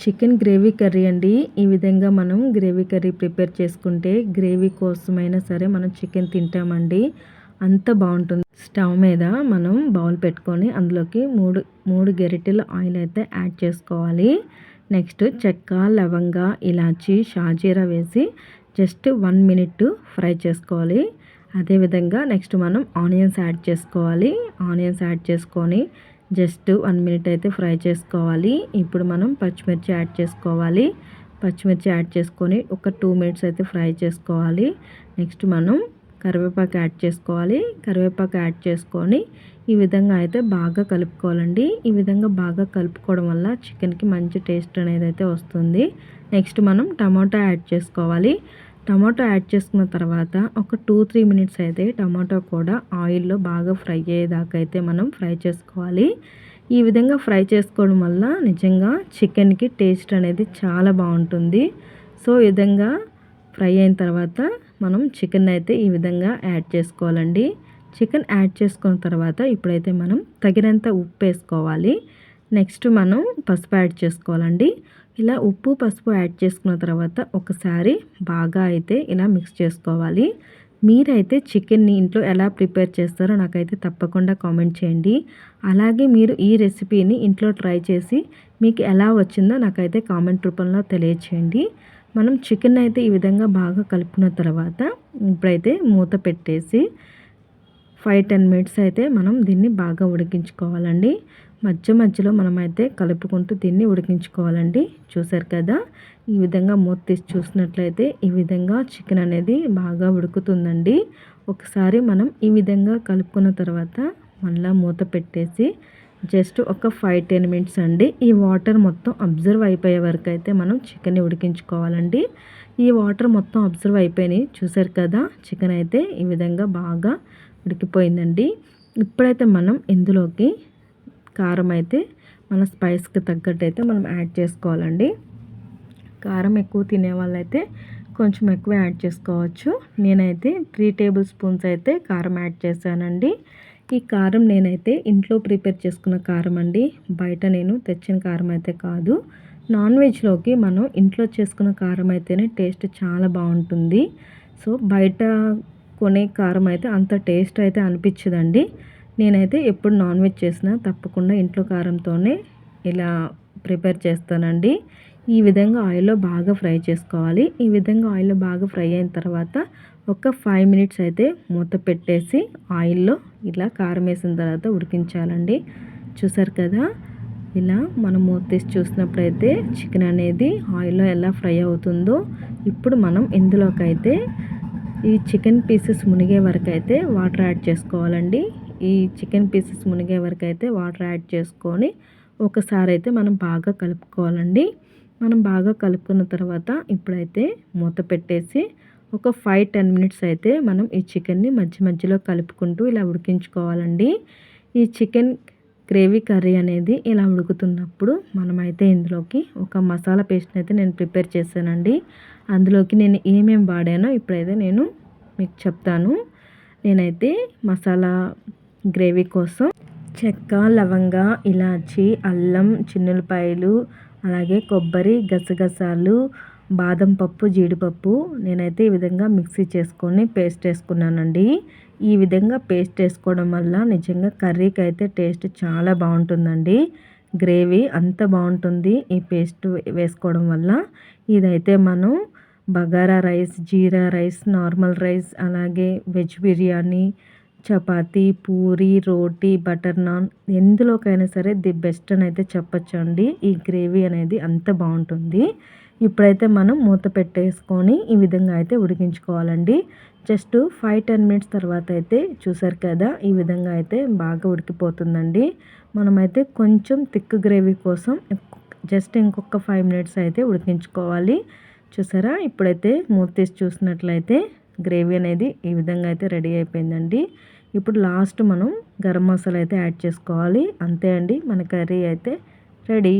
Chicken gravy curry అండి. ఈ విధంగా మనం గ్రేవీ కర్రీ ప్రిపేర్ చేసుకుంటే గ్రేవీ కోసమైనా సరే మనం చికెన్ తింటామండి. అంత బాగుంటుంది. స్టవ్ మీద మనం బౌల్ పెట్టుకొని అందులోకి మూడు మూడు గెరిటెల ఆయిల్ అయితే యాడ్ చేసుకోవాలి. నెక్స్ట్ చెక్క లవంగ ఇలాచి షాజీరా వేసి జస్ట్ వన్ మినిట్ ఫ్రై చేసుకోవాలి. అదేవిధంగా నెక్స్ట్ మనం ఆనియన్స్ యాడ్ చేసుకోవాలి. ఆనియన్స్ యాడ్ చేసుకొని జస్ట్ వన్ మినిట్ అయితే ఫ్రై చేసుకోవాలి. ఇప్పుడు మనం పచ్చిమిర్చి యాడ్ చేసుకోవాలి. పచ్చిమిర్చి యాడ్ చేసుకొని ఒక టూ మినిట్స్ అయితే ఫ్రై చేసుకోవాలి. నెక్స్ట్ మనం కరివేపాకు యాడ్ చేసుకోవాలి. కరివేపాకు యాడ్ చేసుకొని ఈ విధంగా అయితే బాగా కలుపుకోవాలండి. ఈ విధంగా బాగా కలుపుకోవడం వల్ల చికెన్కి మంచి టేస్ట్ అనేది అయితే వస్తుంది. నెక్స్ట్ మనం టమాటా యాడ్ చేసుకోవాలి. టమాటో యాడ్ చేసుకున్న తర్వాత ఒక టూ త్రీ మినిట్స్ అయితే టమాటో కూడా ఆయిల్లో బాగా ఫ్రై అయ్యేదాకా అయితే మనం ఫ్రై చేసుకోవాలి. ఈ విధంగా ఫ్రై చేసుకోవడం వల్ల నిజంగా చికెన్కి టేస్ట్ అనేది చాలా బాగుంటుంది. సో ఈ విధంగా ఫ్రై అయిన తర్వాత మనం చికెన్ అయితే ఈ విధంగా యాడ్ చేసుకోవాలండి. చికెన్ యాడ్ చేసుకున్న తర్వాత ఇప్పుడైతే మనం తగినంత ఉప్పు వేసుకోవాలి. నెక్స్ట్ మనం పసుపు యాడ్ చేసుకోవాలండి. ఇలా ఉప్పు పసుపు యాడ్ చేసుకున్న తర్వాత ఒకసారి బాగా అయితే ఇలా మిక్స్ చేసుకోవాలి. మీరైతే చికెన్ని ఇంట్లో ఎలా ప్రిపేర్ చేస్తారో నాకైతే తప్పకుండా కామెంట్ చేయండి. అలాగే మీరు ఈ రెసిపీని ఇంట్లో ట్రై చేసి మీకు ఎలా వచ్చిందో నాకైతే కామెంట్ రూపంలో తెలియచేయండి. మనం చికెన్ అయితే ఈ విధంగా బాగా కలుపుకున్న తర్వాత ఇప్పుడైతే మూత పెట్టేసి ఫైవ్ టెన్ మినిట్స్ అయితే మనం దీన్ని బాగా ఉడికించుకోవాలండి. మధ్య మధ్యలో మనమైతే కలుపుకుంటూ దీన్ని ఉడికించుకోవాలండి. చూసారు కదా? ఈ విధంగా మూత తీసి చూసినట్లయితే ఈ విధంగా చికెన్ అనేది బాగా ఉడుకుతుందండి. ఒకసారి మనం ఈ విధంగా కలుపుకున్న తర్వాత మళ్ళీ మూత పెట్టేసి జస్ట్ ఒక ఫైవ్ టెన్ మినిట్స్ అండి. ఈ వాటర్ మొత్తం అబ్జర్వ్ అయిపోయే వరకు అయితే మనం చికెన్ని ఉడికించుకోవాలండి. ఈ వాటర్ మొత్తం అబ్జర్వ్ అయిపోయినాయి. చూసారు కదా? చికెన్ అయితే ఈ విధంగా బాగా ఉడికిపోయిందండి. ఇప్పుడైతే మనం ఇందులోకి కారం అయితే మన స్పైస్కి తగ్గట్టు అయితే మనం యాడ్ చేసుకోవాలండి. కారం ఎక్కువ తినే వాళ్ళైతే కొంచెం ఎక్కువ యాడ్ చేసుకోవచ్చు. నేనైతే త్రీ టేబుల్ స్పూన్స్ అయితే కారం యాడ్ చేశానండి. ఈ కారం నేనైతే ఇంట్లో ప్రిపేర్ చేసుకున్న కారం అండి. బయట నేను తెచ్చిన కారం అయితే కాదు. నాన్ వెజ్లోకి మనం ఇంట్లో చేసుకున్న కారం అయితేనే టేస్ట్ చాలా బాగుంటుంది. సో బయట కొనే కారం అయితే అంత టేస్ట్ అయితే అనిపించదండి. నేనైతే ఎప్పుడు నాన్ వెజ్ చేసినా తప్పకుండా ఇంట్లో కారంతోనే ఇలా ప్రిపేర్ చేస్తానండి. ఈ విధంగా ఆయిల్లో బాగా ఫ్రై చేసుకోవాలి. ఈ విధంగా ఆయిల్లో బాగా ఫ్రై అయిన తర్వాత ఒక ఫైవ్ మినిట్స్ అయితే మూత పెట్టేసి ఆయిల్లో ఇలా కారం వేసిన తర్వాత ఉడికించాలండి. చూసారు కదా? ఇలా మనం మూత తీసి చూసినప్పుడైతే చికెన్ అనేది ఆయిల్లో ఎలా ఫ్రై అవుతుందో ఇప్పుడు మనం ఇందులోకైతే ఈ చికెన్ పీసెస్ మునిగే వరకు అయితే వాటర్ యాడ్ చేసుకోవాలండి. ఈ చికెన్ పీసెస్ మునిగే వరకు అయితే వాటర్ యాడ్ చేసుకొని ఒకసారి అయితే మనం బాగా కలుపుకోవాలండి. మనం బాగా కలుపుకున్న తర్వాత ఇప్పుడైతే మూత పెట్టేసి ఒక ఫైవ్ టెన్ మినిట్స్ అయితే మనం ఈ చికెన్ని మధ్య మధ్యలో కలుపుకుంటూ ఇలా ఉడికించుకోవాలండి. ఈ చికెన్ గ్రేవీ కర్రీ అనేది ఇలా ఉడుకుతున్నప్పుడు మనమైతే ఇందులోకి ఒక మసాలా పేస్ట్ని అయితే నేను ప్రిపేర్ చేశానండి. అందులోకి నేను ఏమేమి వాడానో ఇప్పుడైతే నేను మీకు చెప్తాను. నేనైతే మసాలా గ్రేవీ కోసం చెక్క లవంగ ఇలాచి అల్లం చిన్నులపాయలు అలాగే కొబ్బరి గసగసాలు బాదం పప్పు జీడిపప్పు నేనైతే ఈ విధంగా మిక్సీ చేసుకొని పేస్ట్ వేసుకున్నానండి. ఈ విధంగా పేస్ట్ వేసుకోవడం వల్ల నిజంగా కర్రీకి అయితే టేస్ట్ చాలా బాగుంటుందండి. గ్రేవీ అంత బాగుంటుంది ఈ పేస్ట్ వేసుకోవడం వల్ల. ఇదైతే మనం bagara rice jeera rice normal rice అలాగే వెజ్ బిర్యానీ చపాతి పూరి రోటీ బటర్ నాన్ ఎందులోకైనా సరే ది బెస్ట్ అని అయితే చెప్పచ్చు అండి ఈ గ్రేవీ అనేది అంత బాగుంటుంది. ఇప్పుడైతే మనం మూత పెట్టేసుకొని ఈ విధంగా అయితే ఉడికించుకోవాలండి. జస్ట్ ఫైవ్ టెన్ మినిట్స్ తర్వాత అయితే చూసారు కదా ఈ విధంగా అయితే బాగా ఉడికిపోతుందండి. మనమైతే కొంచెం థిక్ గ్రేవీ కోసం జస్ట్ ఇంకొక ఫైవ్ మినిట్స్ అయితే ఉడికించుకోవాలి. చూసారా? ఇప్పుడైతే మూత తీసి చూసినట్లయితే గ్రేవీ అనేది ఈ విధంగా అయితే రెడీ అయిపోయిందండి. ఇప్పుడు లాస్ట్ మనం గరం మసాలా అయితే యాడ్ చేసుకోవాలి. అంతే అండి మన కర్రీ అయితే రెడీ.